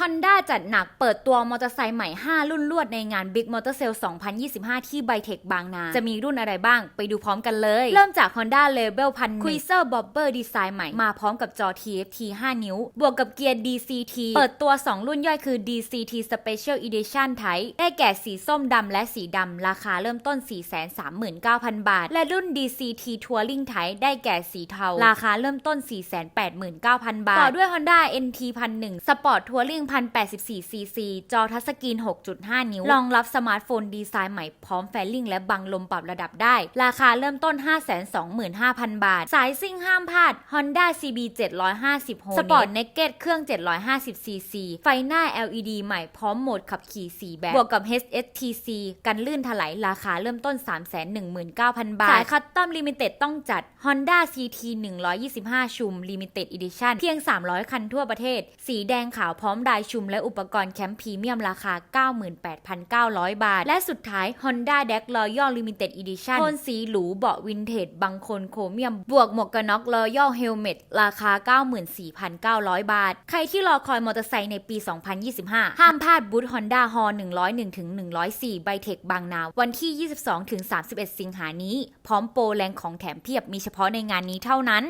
Honda จัดหนักเปิดตัวมอเตอร์ไซค์ใหม่ 5 รุ่นลวดในงาน Big Motor Sale 2025 ที่ไบเทคบางนา จะมีรุ่นอะไรบ้างไปดูพร้อมกันเลย เริ่มจาก Honda Label พัน Cruiser Bobber ดีไซน์ใหม่ มาพร้อมกับจอ TFT 5 นิ้ว บวกกับเกียร์ DCT เปิดตัว 2 รุ่นย่อยคือ DCT Special Edition Type ได้แก่สีส้มดำและสีดำ ราคาเริ่มต้น 439,000 บาท และรุ่น DCT Touring Type ได้แก่สีเทา ราคาเริ่มต้น 489,000 บาท ต่อด้วย Honda NT 1001 Sport Touring 1084 cc จอทัชสกรีน 6.5 นิ้ว รองรับสมาร์ทโฟนดีไซน์ใหม่พร้อมแฟลลิ่งและบังลมปรับระดับได้ ราคาเริ่มต้น 525,000 บาท สายซิ่งห้ามพลาด Honda CB 750 Sport Naked เก็ตเครื่อง 750 cc ไฟหน้า LED ใหม่พร้อมโหมดขับขี่ 4 แบบ บวกกับ HSTC กันลื่นถลายราคาเริ่มต้น 319,000 บาท สายคัสตอมลิมิเต็ดต้องจัด Honda CT 125 ชุม Limited Edition เพียง 300 คันทั่วประเทศ สีแดงขาวพร้อมดายชุมและอุปกรณ์แคมป์พรีเมียมราคา 98,900 บาท และสุดท้าย Honda Deck Royal Limited Edition โทนสีหรูเบาะวินเทจบางคนโครเมียม บวกหมวกกันน็อก Royal Helmet ราคา 94,900 บาท ใครที่รอคอยมอเตอร์ไซค์ในปี 2025 ห้ามพลาดบูธ Honda h 101ถึง104ไบเทคบางนา วันที่ 22ถึง31 สิงหานี้ พร้อมโปรแรงของแถมเพียบมีเฉพาะในงานนี้เท่านั้น